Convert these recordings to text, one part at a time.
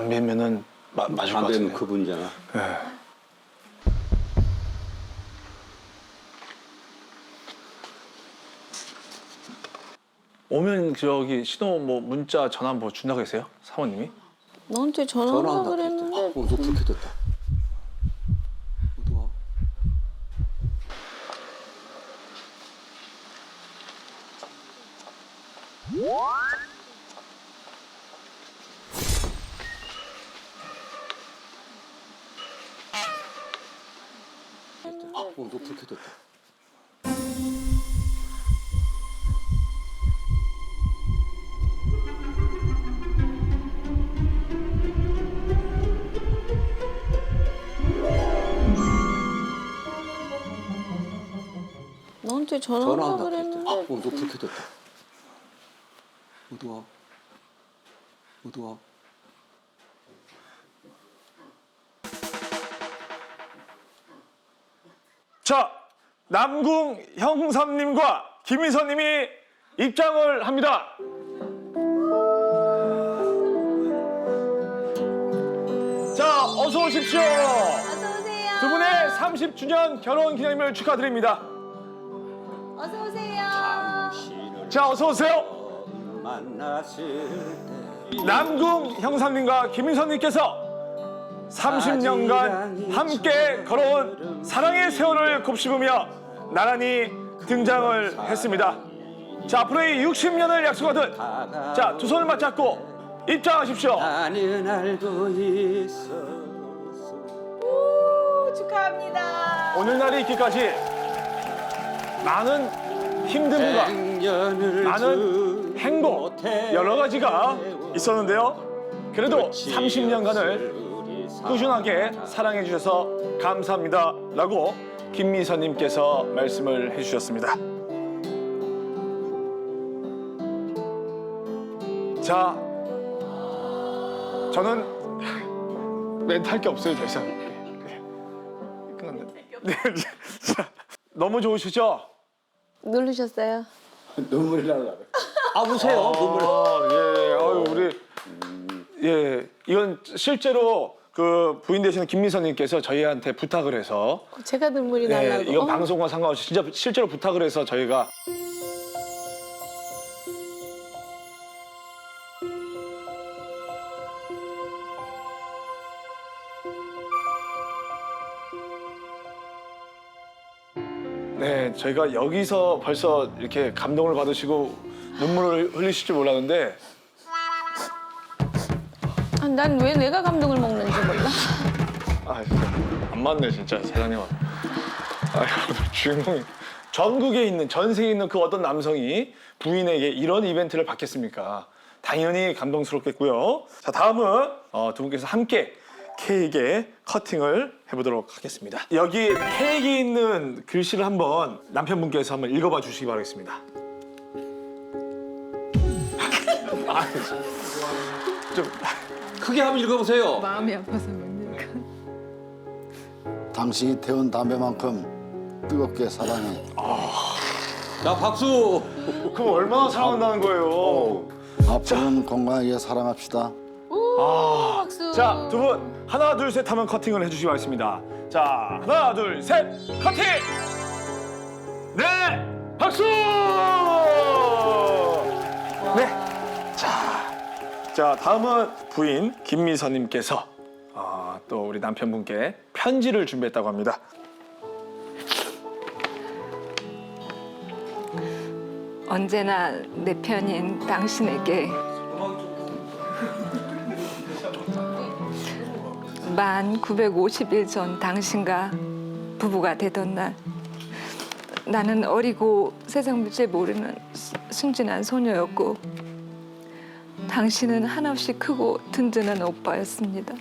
담배. 담배면은 마, 맞을 것 담배는 같은데. 그 분이잖아. 예. 오면 저기 신호 뭐 문자 전화 뭐 준다고 했어요? 사모님이? 너한테 전화한다 전화한다 그랬는데 어, 노트 켜졌다. 어두워. 어, 노트 켜졌다. 너한테 전화한다 전화한다 그랬는데 어, 노트 켜졌다. 어두워. 어두워. 자, 남궁 형삼님과 김희선님이 입장을 합니다. 자, 어서 오십시오. 어서 오세요. 두 분의 30주년 결혼 기념일 축하드립니다. 어서 오세요. 자, 어서 오세요. 만났을 때 남궁 형사님과 김인선님께서 30년간 함께 걸어온 사랑의 세월을 곱씹으며 나란히 등장을 했습니다. 자, 앞으로의 60년을 약속하듯 자, 두 손을 맞잡고 입장하십시오. 나는 알고 있어 오, 축하합니다. 오늘날이 있기까지 많은 힘듦과 많은 행복 여러 가지가 있었는데요. 그래도 30년간을 꾸준하게 사랑해 주셔서 감사합니다. 라고 김미선님께서 말씀을 해주셨습니다. 자, 저는 멘트 할게 없어요, 더 이상. 네, 끝났네. 네, 자, 너무 좋으시죠? 누르셨어요? 눈물이 날라 아 우세요 눈물 아, 예, 아유, 우리, 예, 이건 실제로 그 부인 되시는 김미선님께서 저희한테 부탁을 해서, 제가 눈물이 네, 날라고. 이건 어, 방송과 상관없이 진짜 실제로 부탁을 해서 저희가 네, 저희가 여기서 벌써 이렇게 감동을 받으시고 눈물을 흘리실 줄 몰랐는데 아, 난 왜 내가 감동을 먹는지 몰라. 아, 안 맞네 진짜 사장님. 아, 주인공이 전국에 있는 전 세계에 있는 그 어떤 남성이 부인에게 이런 이벤트를 받겠습니까? 당연히 감동스럽겠고요. 자 다음은 어, 두 분께서 함께 케이크에 커팅을 해보도록 하겠습니다. 여기 케이크에 있는 글씨를 한번 남편분께서 한번 읽어봐 주시기 바라겠습니다. 아, 좀 크게 한번 읽어보세요 마음이 아파서 못 읽어. 당신이 태운 담배만큼 뜨겁게 사랑해. 자 박수 그럼 얼마나 사랑한다는 거예요? 앞으로는 건강하게 사랑합시다. 아, 박수. 자, 두 분 하나 둘 셋 하면 커팅을 해주시기 바랍니다. 자, 하나 둘 셋 커팅. 네, 자 다음은 부인 김미선님께서 아, 또 우리 남편분께 편지를 준비했다고 합니다. 언제나 내 편인 당신에게 만 950일 전 당신과 부부가 되던 날 나는 어리고 세상 물질 모르는 수- 순진한 소녀였고 당신은 한없이 크고 든든한 오빠였습니다.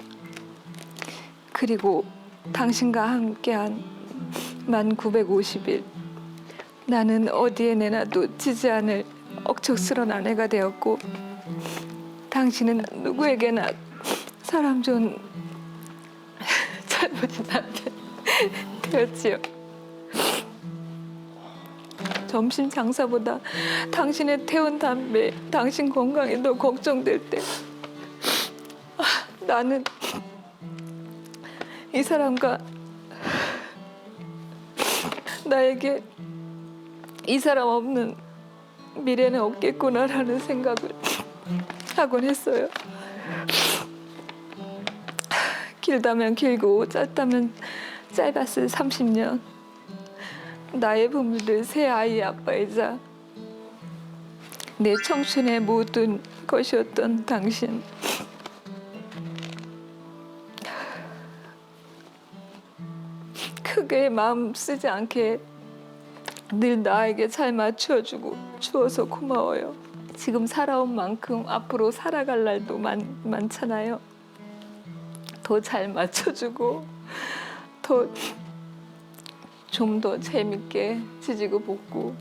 그리고 당신과 함께한 만 950일 나는 어디에 내놔도 지지 않을 억척스런 아내가 되었고 당신은 누구에게나 사람 좋은 젊은 남편 되었지요. 점심 장사보다 당신의 태운 담배, 당신 건강이 더 걱정될 때 나는 이 사람과 나에게 이 사람 없는 미래는 없겠구나라는 생각을 하곤 했어요. 길다면 길고 짧다면 짧았을 30년. 나의 부모들 세 아이의 아빠이자 내 청춘의 모든 것이었던 당신. 크게 마음 쓰지 않게 늘 나에게 잘 맞춰주고 주어서 고마워요. 지금 살아온 만큼 앞으로 살아갈 날도 많, 많잖아요. 더 잘 맞춰주고 더 좀 더 재밌게 지지고 볶고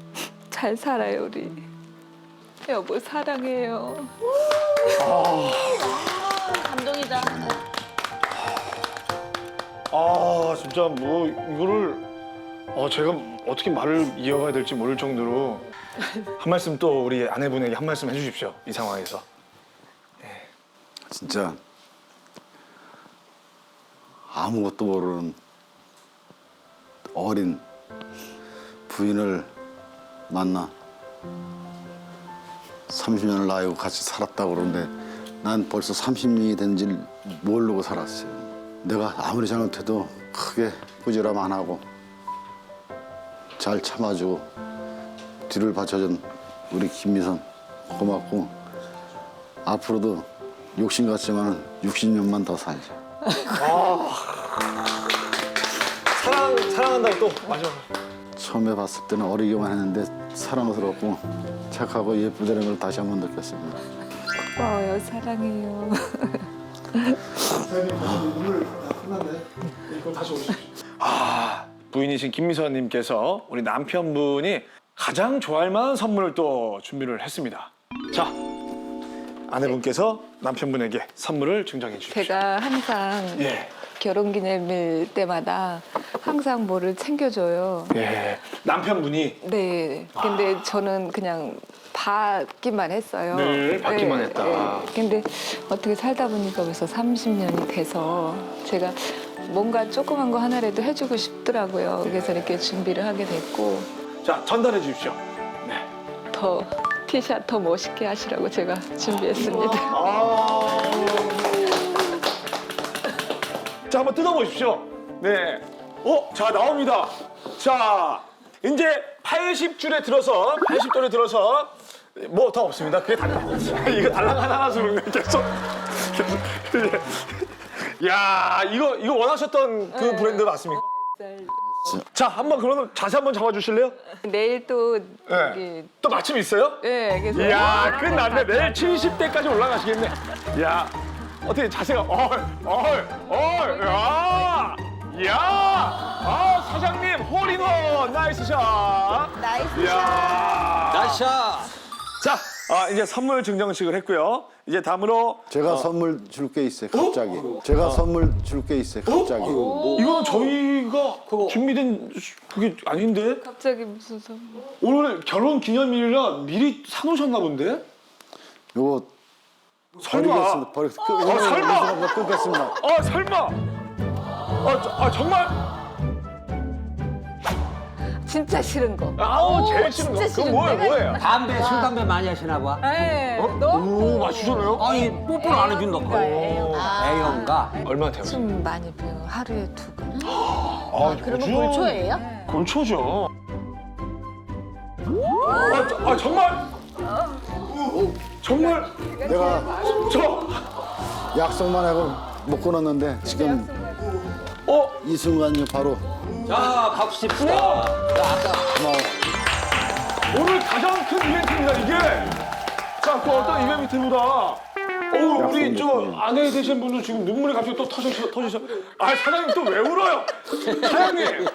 잘 살아요 우리 여보 사랑해요. 감동이다. 아 진짜 뭐 이거를 어 제가 어떻게 말을 이어가야 될지 모를 정도로 한 말씀 또 우리 아내분에게 한 말씀 해주십시오 이 상황에서 진짜 아무것도 모르는 어린 부인을 만나 30년을 나이고 같이 살았다고 그러는데 난 벌써 30년이 된줄 모르고 살았어요. 내가 아무리 잘못해도 크게 꾸지람 안 하고 잘 참아주고 뒤를 받쳐준 우리 김미선 고맙고 앞으로도 욕심 같지만 60년만 더 살자. 사랑 사랑한다고 또 맞아 처음에 봤을 때는 어리기만 했는데 사랑스럽고 착하고 예쁘다는 걸 다시 한 번 느꼈습니다. 고마워요 사랑해요. 아 부인이신 김미선님께서 우리 남편분이 가장 좋아할 만한 선물을 또 준비를 했습니다 자 아내분께서 남편분에게 선물을 증정해 주십시오 제가 항상 예. 결혼기념일 때마다 항상 뭐를 챙겨줘요. 예 남편분이 네. 근데 저는 그냥 받기만 했어요. 늘 받기만 했다. 근데 어떻게 살다 보니까 벌써 30년이 돼서 제가 뭔가 조그만 거 하나라도 해주고 싶더라고요. 그래서 이렇게 준비를 하게 됐고 자 전달해 주십시오 네. 더 티샷 더 멋있게 하시라고 제가 준비했습니다. 아. 자, 한번 뜯어보십시오. 네. 어, 자, 나옵니다. 자, 이제 80줄에 들어서, 80줄에 들어서, 뭐 더 없습니다. 그게 달랑. 이거 달랑 하나 주는 거 계속. 계속. 예. 야, 이거, 이거 원하셨던 그 브랜드 맞습니까? 자, 한번 그러면 자세 한번 잡아주실래요? 내일 또 네. 여기 또 마침 있어요? 네, 그래서 이야 끝났네 내일 70대까지 올라가시겠네 이야 어떻게 자세가 얼얼얼야 이야 아 사장님 홀인원 나이스 샷 나이스 이야 나샤. 자 아, 이제 선물 증정식을 했고요 이제 다음으로 제가 선물 줄 게 있어요. 갑자기. 제가 선물 줄 게 있어요. 갑자기. 이거는 저희가 준비된 그게 아닌데 갑자기 무슨 선물? 오늘 결혼 기념일이라 미리 사놓으셨나 본데 요거 설마 버리겠습니다. 버리, 그, 오늘 설마! 끊겠습니다. 아 설마 아, 저- 아 정말 진짜 싫은 거. 아우 제일 싫은 거. 싫은 뭐예요, 뭐예요? 담배, 술, 담배 많이 하시나 봐. 네, 오, 너무 맞추잖아요? 아니, 뽀뽀를 안 해준다고. 애용가. 얼마나 태웠어요? 좀 많이 배워. 하루에 두 번. 아, 그러면 골초예요? 골초죠. 아, 저- 아, 정말? 정말? 내가 저, 약속만 하고 못 끊었는데 지금 어, 이 순간이 바로 자, 박수 칩시다. 자, 아까 고마워. 오늘 가장 큰 이벤트입니다, 이게. 자, 그 어떤 이벤트보다. 어우, 우리 저 아내 되신 분은 지금 눈물이 갑자기 또 터져, 터지셔. 아, 사장님 또 왜 울어요? 사장님,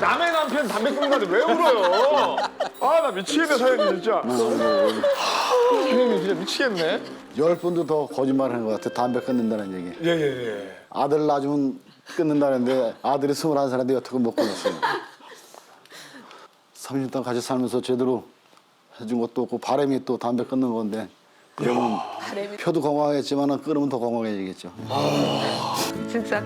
남의 남편 담배 끊는다는데 왜 울어요? 아, 나 미치겠네, 사장님, 진짜. 사장님, 진짜 미치겠네. 열 분도 더 거짓말 하는 것 같아. 담배 끊는다는 얘기. 예, 예, 예. 아들 낳으면 끊는다는데 아들이 스물한 살인데 어떻게 못 끊었어요. 30년 동안 같이 살면서 제대로 해준 것도 없고 바람이 또 담배 끊는 건데 그러면 표도 건강하겠지만 끊으면 더 건강해지겠죠. 진짜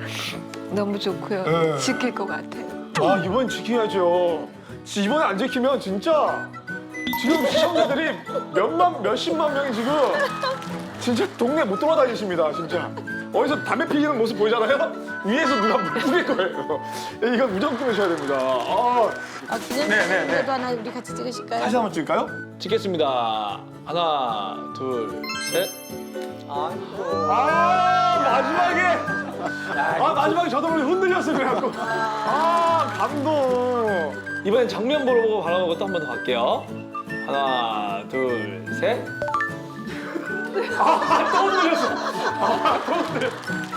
너무 좋고요. 네. 지킬 것 같아요. 아 이번 지켜야죠. 지- 이번에 안 지키면 진짜 지금 시청자들이 몇만 몇십만 명이 지금 진짜 동네 못 돌아다니십니다. 진짜 어디서 담배 피우는 모습 보이잖아요. 위에서 누가 뿌릴 거예요. 이건 무조건 끊으셔야 됩니다. 아, 아, 기념 네, 네, 네. 도 하나 우리 같이 찍으실까요? 다시 한번 찍을까요? 찍겠습니다. 하나, 둘, 셋. 아 마지막에 아 마지막에 저도 모르게 흔들렸어요 그래갖고 아 감동 이번엔 정면 보고 바라보고 또 한 번 더 갈게요 하나 둘 셋 아또 흔들렸어. 아또 흔들렸어